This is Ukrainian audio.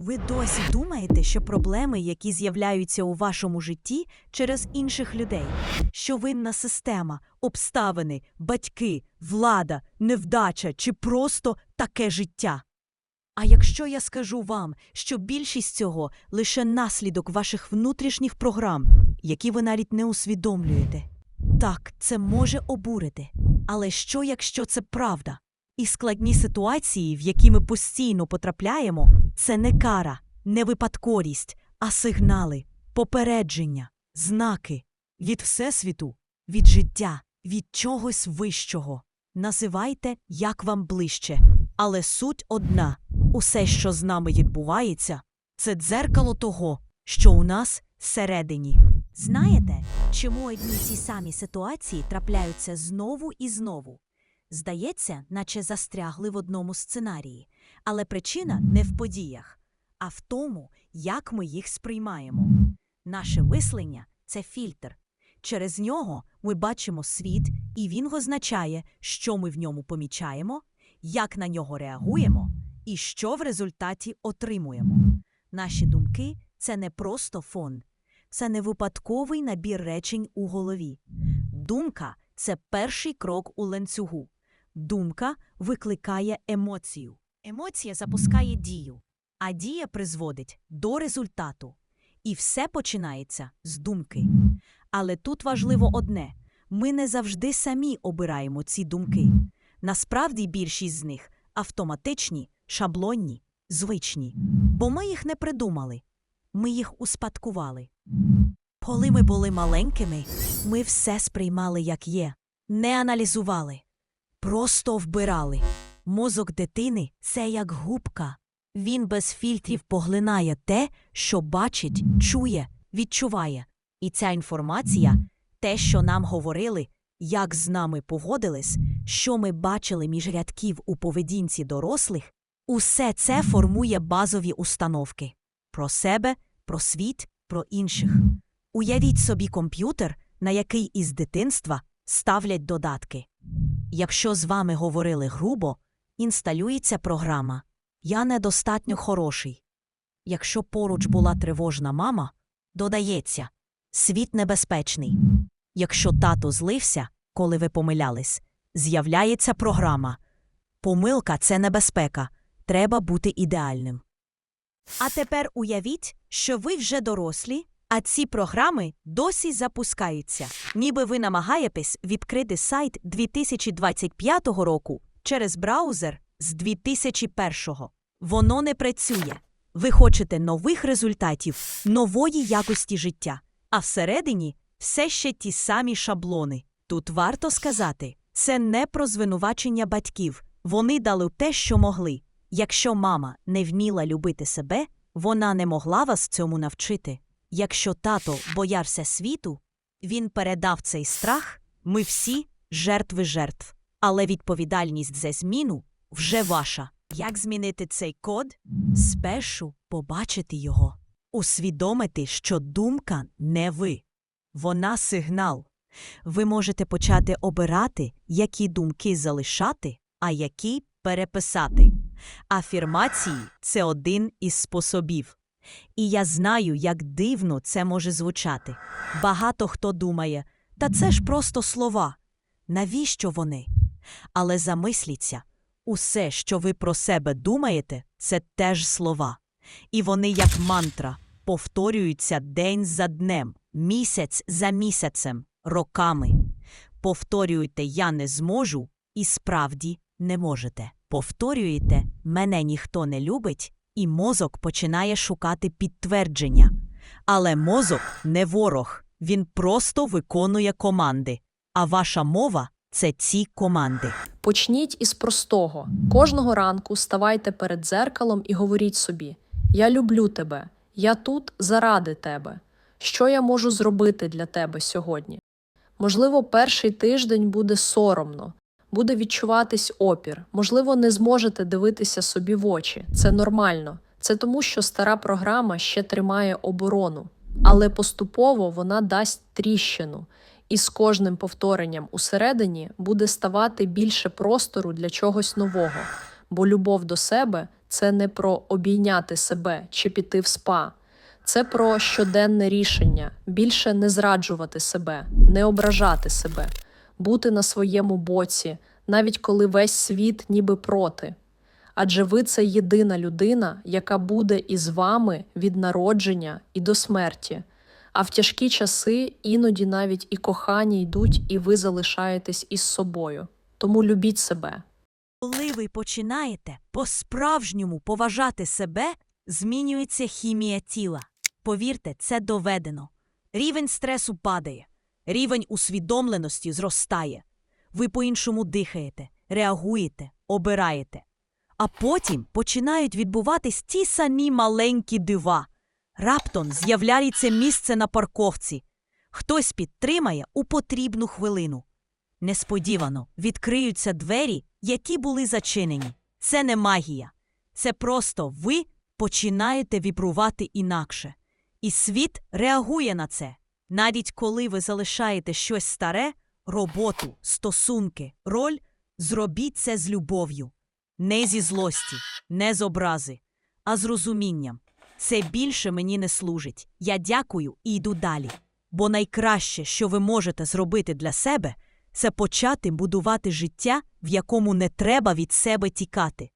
Ви досі думаєте, що проблеми, які з'являються у вашому житті через інших людей, що винна система, обставини, батьки, влада, невдача чи просто таке життя? А якщо я скажу вам, що більшість цього лише наслідок ваших внутрішніх програм, які ви навіть не усвідомлюєте? Так, це може обурити. Але що, якщо це правда? І складні ситуації, в які ми постійно потрапляємо, це не кара, не випадковість, а сигнали, попередження, знаки від Всесвіту, від життя, від чогось вищого. Називайте, як вам ближче. Але суть одна усе, що з нами відбувається, це дзеркало того, що у нас всередині. Знаєте, чому одні ті самі ситуації трапляються знову і знову? Здається, наче застрягли в одному сценарії, але причина не в подіях, а в тому, як ми їх сприймаємо. Наше мислення це фільтр. Через нього ми бачимо світ, і він визначає, що ми в ньому помічаємо, як на нього реагуємо і що в результаті отримуємо. Наші думки це не просто фон, це не випадковий набір речень у голові. Думка це перший крок у ланцюгу. Думка викликає емоцію. Емоція запускає дію, а дія призводить до результату. І все починається з думки. Але тут важливо одне: ми не завжди самі обираємо ці думки. Насправді більшість з них автоматичні, шаблонні, звичні, бо ми їх не придумали, ми їх успадкували. Коли ми були маленькими, ми все сприймали як є, не аналізували, просто вбирали. Мозок дитини це як губка. Він без фільтрів поглинає те, що бачить, чує, відчуває. І ця інформація, те, що нам говорили, як з нами поводились, що ми бачили між рядків у поведінці дорослих, усе це формує базові установки про себе, про світ, про інших. Уявіть собі комп'ютер, на який із дитинства ставлять додатки. Якщо з вами говорили грубо, інсталюється програма Я недостатньо хороший. Якщо поруч була тривожна мама, додається Світ небезпечний. Якщо тато злився, коли ви помилялись, з'являється програма Помилка це небезпека. Треба бути ідеальним. А тепер уявіть, що ви вже дорослі, а ці програми досі запускаються. Ніби ви намагаєтесь відкрити сайт 2025 року через браузер з 2001-го. Воно не працює. Ви хочете нових результатів, нової якості життя, а всередині все ще ті самі шаблони. Тут варто сказати, це не про звинувачення батьків. Вони дали те, що могли. Якщо мама не вміла любити себе, вона не могла вас цьому навчити. Якщо тато боявся світу, він передав цей страх, ми всі жертви жертв. Але відповідальність за зміну вже ваша. Як змінити цей код? Спершу побачити його, усвідомити, що думка не ви. Вона сигнал. Ви можете почати обирати, які думки залишати, а які переписати. Афірмації це один із способів. І я знаю, як дивно це може звучати. Багато хто думає, та це ж просто слова. Навіщо вони? Але замисліться, усе, що ви про себе думаєте, це теж слова. І вони, як мантра, повторюються день за днем, місяць за місяцем, роками. Повторюєте Я не зможу і справді не можете. Повторюєте Мене ніхто не любить, і мозок починає шукати підтвердження. Але мозок не ворог, він просто виконує команди. А ваша мова це ці команди. Почніть із простого. Кожного ранку ставайте перед дзеркалом і говоріть собі: Я люблю тебе, я тут заради тебе. Що я можу зробити для тебе сьогодні? Можливо, перший тиждень буде соромно, буде відчуватись опір, можливо, не зможете дивитися собі в очі. Це нормально. Це тому, що стара програма ще тримає оборону, але поступово вона дасть тріщину, і з кожним повторенням усередині буде ставати більше простору для чогось нового, бо любов до себе це не про обійняти себе чи піти в спа. Це про щоденне рішення більше не зраджувати себе, не ображати себе, бути на своєму боці, навіть коли весь світ ніби проти. Адже ви це єдина людина, яка буде із вами від народження і до смерті. А в тяжкі часи іноді навіть і кохання йдуть, і ви залишаєтесь із собою. Тому любіть себе. Коли ви починаєте по-справжньому поважати себе, змінюється хімія тіла. Повірте, це доведено. Рівень стресу падає, рівень усвідомленості зростає. Ви по-іншому дихаєте, реагуєте, обираєте. А потім починають відбуватись ті самі маленькі дива. Раптом з'являється місце на парковці. Хтось підтримає у потрібну хвилину. Несподівано відкриються двері, які були зачинені. Це не магія. Це просто ви починаєте вібрувати інакше. І світ реагує на це. Навіть коли ви залишаєте щось старе, роботу, стосунки, роль, зробіть це з любов'ю. Не зі злості, не з образи, а з розумінням. Це більше мені не служить. Я дякую і йду далі. Бо найкраще, що ви можете зробити для себе, це почати будувати життя, в якому не треба від себе тікати.